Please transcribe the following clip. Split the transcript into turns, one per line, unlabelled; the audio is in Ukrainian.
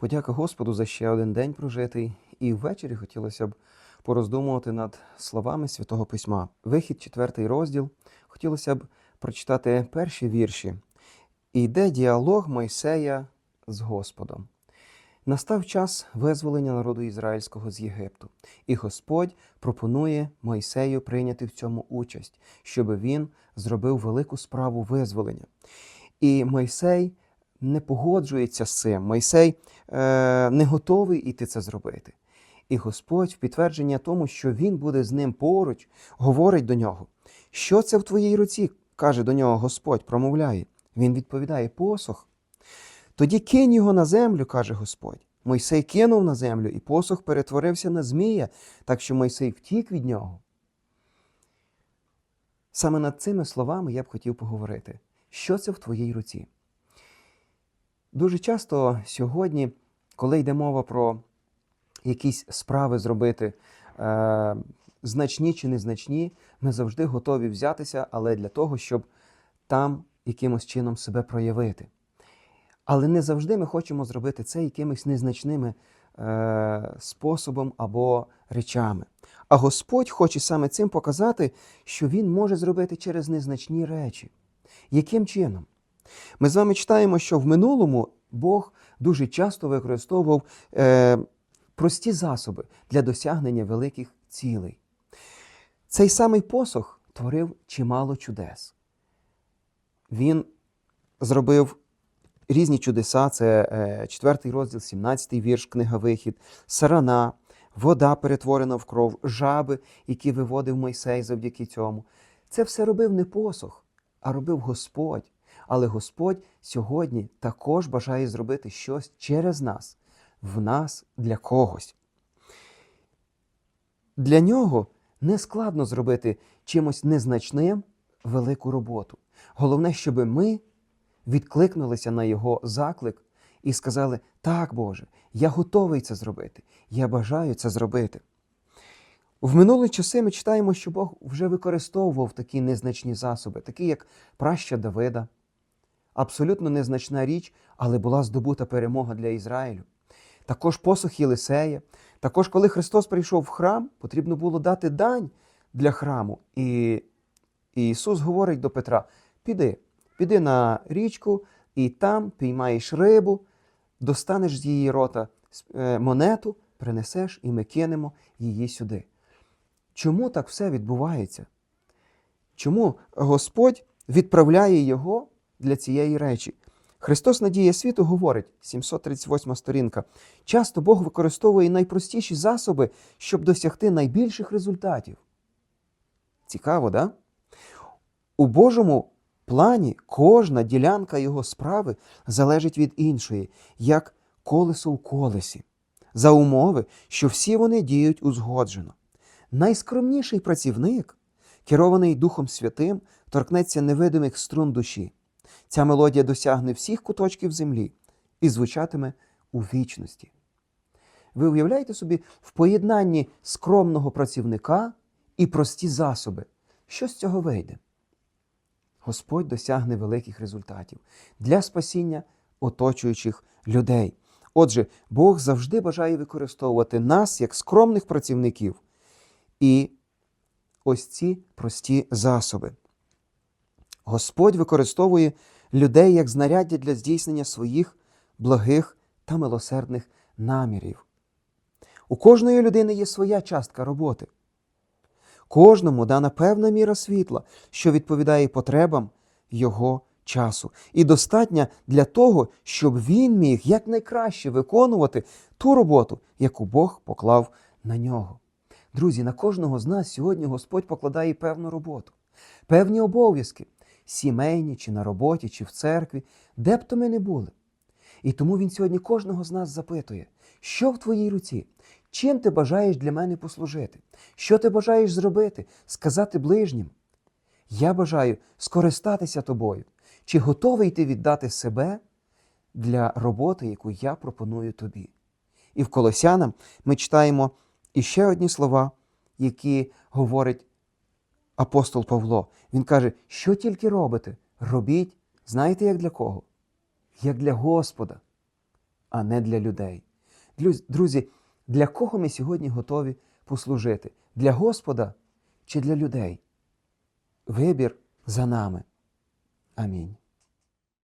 Подяка Господу за ще один день прожитий, і ввечері хотілося б пороздумувати над словами Святого Письма. Вихід, четвертий розділ. Хотілося б прочитати перші вірші. І йде діалог Мойсея з Господом. Настав час визволення народу ізраїльського з Єгипту, і Господь пропонує Мойсею прийняти в цьому участь, щоб він зробив велику справу визволення. І Мойсей не погоджується з цим. Мойсей е, не готовий іти це зробити. І Господь, в підтвердження тому, що він буде з ним поруч, говорить до нього: Що це в твоїй руці? каже до нього Господь, промовляє. Він відповідає: посох. Тоді кинь його на землю, каже Господь. Мойсей кинув на землю, і посох перетворився на змія, так що Мойсей втік від нього. Саме над цими словами я б хотів поговорити. Що це в твоїй руці? Дуже часто сьогодні, коли йде мова про якісь справи зробити, е, значні чи незначні, ми завжди готові взятися, але для того, щоб там якимось чином себе проявити. Але не завжди ми хочемо зробити це якимись незначними е, способом або речами. А Господь хоче саме цим показати, що Він може зробити через незначні речі. Яким чином? Ми з вами читаємо, що в минулому Бог дуже часто використовував е, прості засоби для досягнення великих цілей. Цей самий посох творив чимало чудес. Він зробив різні чудеса, це е, 4 розділ, 17 вірш, книга Вихід, сарана, вода перетворена в кров, жаби, які виводив Мойсей завдяки цьому. Це все робив не посох, а робив Господь. Але Господь сьогодні також бажає зробити щось через нас, в нас для когось. Для нього не складно зробити чимось незначним велику роботу. Головне, щоб ми відкликнулися на його заклик і сказали: Так, Боже, я готовий це зробити, я бажаю це зробити. В минулі часи ми читаємо, що Бог вже використовував такі незначні засоби, такі як праща Давида. Абсолютно незначна річ, але була здобута перемога для Ізраїлю. Також посох Єлисея. Також, коли Христос прийшов в храм, потрібно було дати дань для храму. І Ісус говорить до Петра: піди, піди на річку, і там піймаєш рибу, достанеш з її рота е, монету, принесеш, і ми кинемо її сюди. Чому так все відбувається? Чому Господь відправляє його для цієї речі? Христос Надія світу говорить, 738 сторінка. Часто Бог використовує найпростіші засоби, щоб досягти найбільших результатів. Цікаво, да? У Божому плані кожна ділянка його справи залежить від іншої, як колесо у колесі, за умови, що всі вони діють узгоджено. Найскромніший працівник, керований Духом Святим, торкнеться невидимих струн душі. Ця мелодія досягне всіх куточків землі і звучатиме у вічності. Ви уявляєте собі в поєднанні скромного працівника і прості засоби. Що з цього вийде? Господь досягне великих результатів для спасіння оточуючих людей. Отже, Бог завжди бажає використовувати нас як скромних працівників і ось ці прості засоби. Господь використовує людей як знаряддя для здійснення своїх благих та милосердних намірів. У кожної людини є своя частка роботи. Кожному дана певна міра світла, що відповідає потребам його часу, і достатня для того, щоб він міг якнайкраще виконувати ту роботу, яку Бог поклав на нього. Друзі, на кожного з нас сьогодні Господь покладає певну роботу, певні обов'язки, сімейні, чи на роботі, чи в церкві, де б то ми не були. І тому Він сьогодні кожного з нас запитує, що в твоїй руці, чим ти бажаєш для мене послужити, що ти бажаєш зробити, сказати ближнім. Я бажаю скористатися тобою, чи готовий ти віддати себе для роботи, яку я пропоную тобі. І в Колосянам ми читаємо іще одні слова, які говорить апостол Павло. Він каже, що тільки робите, робіть, знаєте, як для кого? Як для Господа. а не для людей. Друзі, для кого ми сьогодні готові послужити? Для Господа чи для людей? Вибір за нами. Амінь.